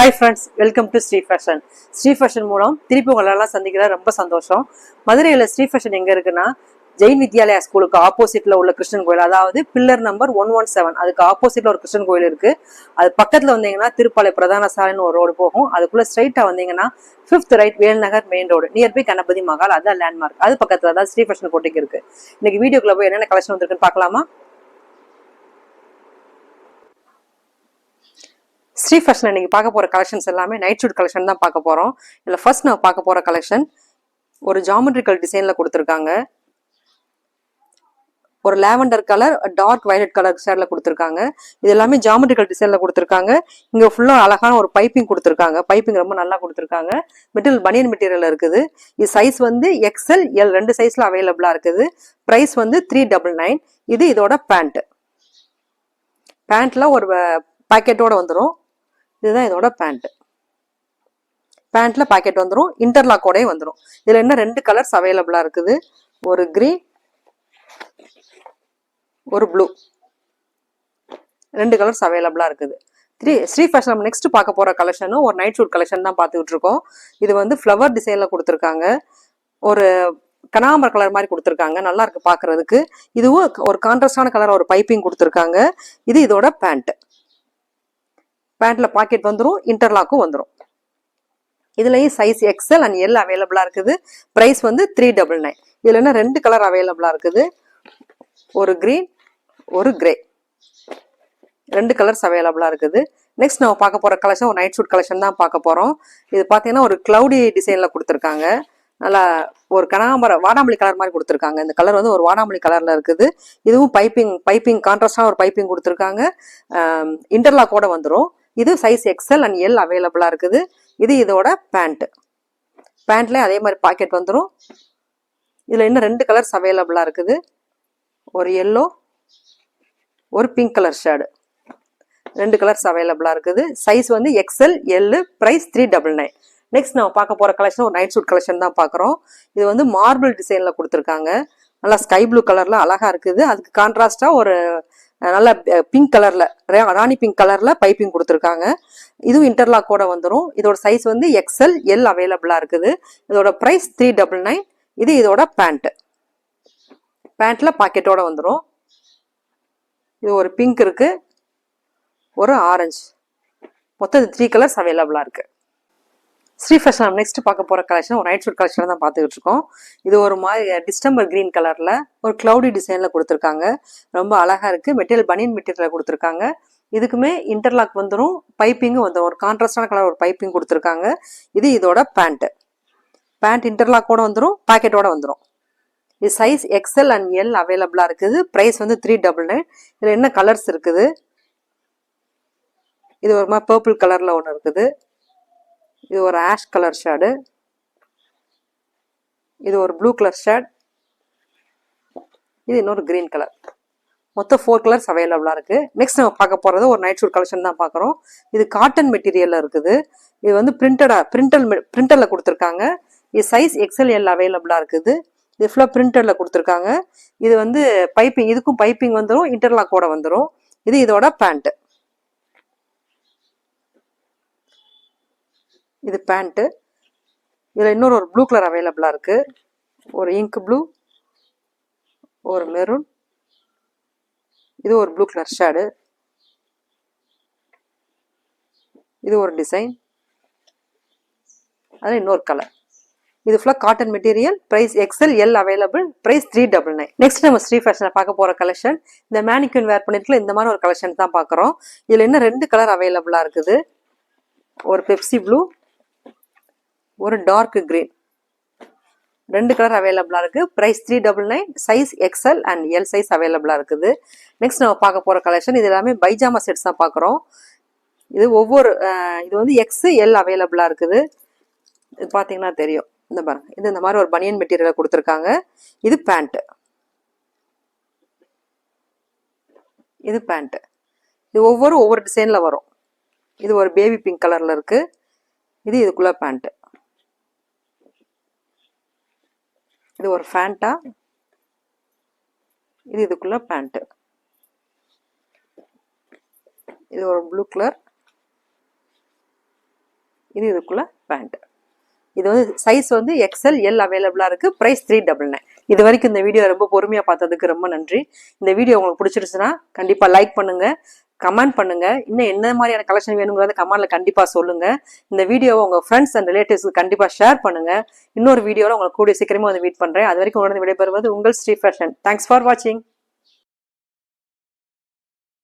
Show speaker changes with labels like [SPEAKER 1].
[SPEAKER 1] Hi friends welcome to Sri fashion Sri fashion மூலம் திருப்பி உங்களெல்லாம் சந்திக்கிற ரொம்ப சந்தோஷம். மதுரையில் ஸ்ரீ ஃபேஷன் எங்கே இருக்குன்னா ஜெயின் வித்யாலயா ஸ்கூலுக்கு ஆப்போசிட்ல உள்ள கிருஷ்ணன் கோயில். அதாவது pillar number one one seven அதுக்கு ஆப்போசிட்ல ஒரு கிருஷ்ணன் கோயில் இருக்கு. அது பக்கத்துல வந்தீங்கன்னா திருப்பாலை பிரதான சாலைன்னு ஒரு ரோடு போகும். அதுக்குள்ள ஸ்ட்ரைட்டா வந்தீங்கன்னா fifth right Velnagar main road nearby Ganapathi Mahal அதான் லேண்ட்மார்க் அது பக்கத்துல தான் ஸ்ரீ ஃபேஷன் கோட்டைக்கு இருக்கு. இன்னைக்கு வீடியோக்குள்ள போய் என்னென்ன கலெக்ஷன் வந்திருக்குன்னு பார்க்கலாமா? ஸ்ரீ ஃபேஷன் இன்னைக்கு பார்க்க போகிற கலெக்ஷன்ஸ் எல்லாமே நைட் ஷூட் கலெக்ஷன் தான் பார்க்க போகிறோம் இல்லை ஃபர்ஸ்ட் நான் பார்க்க போகிற கலெக்ஷன் ஒரு ஜாமெட்ரிக்கல் டிசைனில் கொடுத்துருக்காங்க. ஒரு lavender colour dark violet colour ஷேரில் கொடுத்துருக்காங்க. இது எல்லாமே ஜாமெட்ரிக்கல் டிசைனில் கொடுத்துருக்காங்க. இங்கே ஃபுல்லாக அழகான ஒரு பைப்பிங் கொடுத்துருக்காங்க. பைப்பிங் ரொம்ப நல்லா கொடுத்துருக்காங்க. மெட்டீரியல் பனியன் மெட்டீரியல் இருக்குது. இது சைஸ் வந்து எக்ஸ்எல் எல் ரெண்டு சைஸில் அவைலபிளாக இருக்குது. ப்ரைஸ் வந்து த்ரீ டபுள் நைன் இது இதோட பேண்ட் பேண்ட்டில் ஒரு uh, பாக்கெட்டோடு வந்துடும் இதுதான் இதோட பேண்ட் பேண்ட்ல பாக்கெட் வந்துடும் இன்டர்லாக்கோடயே வந்துடும் இதுல என்ன ரெண்டு கலர்ஸ் அவைலபிளா இருக்குது. ஒரு கிரீன் ஒரு ப்ளூ ரெண்டு கலர்ஸ் அவைலபிளா இருக்குது. த்ரீ ஸ்ரீ ஃபேஷன் நம்ம நெக்ஸ்ட் பார்க்க போற கலெக்ஷனும் ஒரு நைட் ஷூட் கலெக்ஷன் தான் பார்த்துக்கிட்டு இருக்கோம். இது வந்து ஃப்ளவர் டிசைன்ல கொடுத்துருக்காங்க. ஒரு கனாம்பர் கலர் மாதிரி கொடுத்துருக்காங்க. நல்லா இருக்கு பாக்குறதுக்கு இதுவும் ஒரு கான்ட்ராஸ்டான கலர் ஒரு பைப்பிங் கொடுத்துருக்காங்க. இது இதோட பேண்ட் பேண்ட்ல பாக்கெட் வந்துடும் இன்டர்லாக்கும் வந்துடும் இதுலயும் சைஸ் எக்ஸல் அண்ட் எல் அவைலபிளா இருக்குது. ப்ரைஸ் வந்து த்ரீ டபுள் நைன் இதுல என்ன ரெண்டு கலர் அவைலபிளா இருக்குது? ஒரு கிரீன் ஒரு கிரே ரெண்டு கலர்ஸ் அவைலபிளா இருக்குது. நெக்ஸ்ட் நம்ம பார்க்க போற கலெக்ஷன் ஒரு நைட் ஷூட் கலெக்ஷன் தான் பார்க்க போறோம். இது பார்த்தீங்கன்னா ஒரு கிளவுடி டிசைன்ல கொடுத்துருக்காங்க. நல்லா ஒரு கனகாம்பரம் வாடாமல்லி கலர் மாதிரி கொடுத்துருக்காங்க. இந்த கலர் வந்து ஒரு வாடாமல்லி கலரில் இருக்குது. இதுவும் பைப்பிங் பைப்பிங் கான்ட்ராஸ்டாக ஒரு பைப்பிங் கொடுத்துருக்காங்க. இன்டர்லாக்கோட வந்துடும் இது சைஸ் எக்ஸல் அண்ட் எல் அவைலபிளாக இருக்குது. இது இதோட பேண்ட் பேண்ட்லேயே அதே மாதிரி பாக்கெட் வந்துடும் இதில் இன்னும் ரெண்டு கலர்ஸ் அவைலபிளாக இருக்குது. ஒரு எல்லோ ஒரு பிங்க் கலர் ஷேடு ரெண்டு கலர்ஸ் அவைலபிளாக இருக்குது. சைஸ் வந்து XL L price three double nine next நம்ம பார்க்க போகிற கலெக்ஷன் ஒரு நைட் சூட் கலெக்ஷன் தான் பார்க்குறோம். இது வந்து மார்பிள் டிசைனில் கொடுத்துருக்காங்க. நல்லா ஸ்கை ப்ளூ கலரில் அழகாக இருக்குது. அதுக்கு கான்ட்ராஸ்டாக ஒரு நல்ல பிங்க் கலரில் ராணி பிங்க் கலரில் பைப்பிங் கொடுத்துருக்காங்க. இதுவும் இன்டர்லாக்கோட வந்துடும் இதோட சைஸ் வந்து எக்ஸல் எல் அவைலபிளாக இருக்குது. இதோட ப்ரைஸ் த்ரீ டபுள் நைன் இது இதோட பேண்ட்டு பேண்ட்டில் பாக்கெட்டோட வந்துடும் இது ஒரு பிங்க் இருக்குது ஒரு ஆரஞ்சு மொத்தம் த்ரீ கலர்ஸ் அவைலபிளாக இருக்குது ஸ்ரீ ஃபேஷன் நெக்ஸ்ட் பார்க்க போகிற கலெக்ஷன் ஒரு நைட் ஷூட் கலெக்ஷன் தான் பார்த்துக்கிட்டு இருக்கோம். இது ஒரு மாதிரி டிஸ்டம்பர் கிரீன் கலரில் ஒரு க்ளவுடி டிசைனில் கொடுத்துருக்காங்க. ரொம்ப அழகாக இருக்குது மெட்டீரியல் பனியன் மெட்டீரியலில் கொடுத்துருக்காங்க. இதுக்குமே இன்டர்லாக் வந்துடும் பைப்பிங்கும் வந்துடும் ஒரு கான்ட்ராஸ்டான கலர் ஒரு பைப்பிங் கொடுத்துருக்காங்க. இது இதோட பேண்ட்டு பேண்ட் இன்டர்லாக்கோட வந்துடும் பாக்கெட்டோட வந்துடும் இது சைஸ் எக்ஸ்எல் அண்ட் எல் அவைலபிளாக இருக்குது. ப்ரைஸ் வந்து த்ரீ டபுள் நைன் இதில் என்ன கலர்ஸ் இருக்குது? இது ஒரு மாதிரி பர்பிள் கலரில் ஒன்று இருக்குது. இது ஒரு ஆஷ் கலர் ஷேடு இது ஒரு ப்ளூ கலர் ஷேட் இது இன்னொரு கிரீன் கலர். மொத்தம் ஃபோர் கலர்ஸ் அவைலபிளா இருக்கு. நெக்ஸ்ட் நம்ம பார்க்க போறது ஒரு நைட் ஷூட் கலெக்ஷன் தான் பார்க்குறோம். இது காட்டன் மெட்டீரியல்ல இருக்குது. இது வந்து பிரிண்டடா பிரிண்டல் பிரிண்டரில் கொடுத்துருக்காங்க. இது சைஸ் எக்ஸல் எல் அவைலபிளா இருக்குது. இது ஃபுல்லாக பிரிண்டரில் கொடுத்துருக்காங்க. இது வந்து பைப்பிங் இதுக்கும் பைப்பிங் வந்துடும் இன்டர்லாக்கோட வந்துடும் இது இதோட பேண்ட்டு இது பேண்ட்டு. இதில் இன்னொரு ஒரு ப்ளூ கலர் அவைலபிளாக இருக்குது ஒரு இங்க் ப்ளூ ஒரு மெரூன். இது ஒரு ப்ளூ கலர் ஷேடு. இது ஒரு டிசைன். அதில் இன்னொரு கலர். இது ஃபுல்லாக cotton material price XL L available price three double nine next நம்ம ஸ்ரீ ஃபேஷனில் பார்க்க போகிற கலெக்ஷன் இந்த மேனிக்யூன் வேர் பண்ணிருக்கல இந்த மாதிரி ஒரு கலெக்ஷன் தான் பார்க்குறோம். இதில் என்ன ரெண்டு கலர் அவைலபிளாக இருக்குது. ஒரு பெப்சி ப்ளூ ஒரு டார்க் கிரீன் ரெண்டு கலர் அவைலபிளாக இருக்குது price three double nine size XL and L size அவைலபிளாக இருக்குது. நெக்ஸ்ட் நம்ம பார்க்க போகிற கலெக்ஷன் இது எல்லாமே பைஜாமா செட்ஸ் தான் பார்க்குறோம். இது ஒவ்வொரு இது வந்து எக்ஸ் எல் அவைலபிளாக இருக்குது. இது பார்த்தீங்கன்னா தெரியும். இந்த பாருங்க. இது இந்த மாதிரி ஒரு பனியன் மெட்டீரியலை கொடுத்துருக்காங்க. இது பேண்ட்டு இது பேண்ட்டு இது ஒவ்வொரு ஒவ்வொரு டிசைனில் வரும். இது ஒரு பேபி பிங்க் கலரில் இருக்குது இது இதுக்குள்ளே பேண்ட்டு இது ஒரு ஃபேண்ட்டா இது இதுக்குள்ள பேண்ட்டு இது ஒரு ப்ளூ கலர். இது இதுக்குள்ள பேண்ட். இது வந்து சைஸ் வந்து எக்ஸல் எல் அவைலபிளாக இருக்கு. ப்ரைஸ் த்ரீ டபுள் நைன் இது வரைக்கும் இந்த வீடியோ ரொம்ப பொறுமையாக பார்த்ததுக்கு ரொம்ப நன்றி. இந்த வீடியோ உங்களுக்கு பிடிச்சிருச்சுன்னா கண்டிப்பாக லைக் பண்ணுங்க. கமெண்ட் பண்ணுங்க. இன்னும் என்ன மாதிரியான கலெக்ஷன் வேணுங்கிறத கமெண்ட்ல கண்டிப்பா சொல்லுங்க. இந்த வீடியோவை உங்க ஃப்ரெண்ட்ஸ் அண்ட் ரிலேட்டிவ்ஸ்க்கு கண்டிப்பா ஷேர் பண்ணுங்க. இன்னொரு வீடியோவில் உங்களுக்கு கூடிய சீக்கிரமா வந்து மீட் பண்றேன். அது வரைக்கும் உடனே விடைபெறுவது உங்கள் ஸ்ரீ ஃபேஷன் தேங்க்ஸ் ஃபார் வாட்சிங்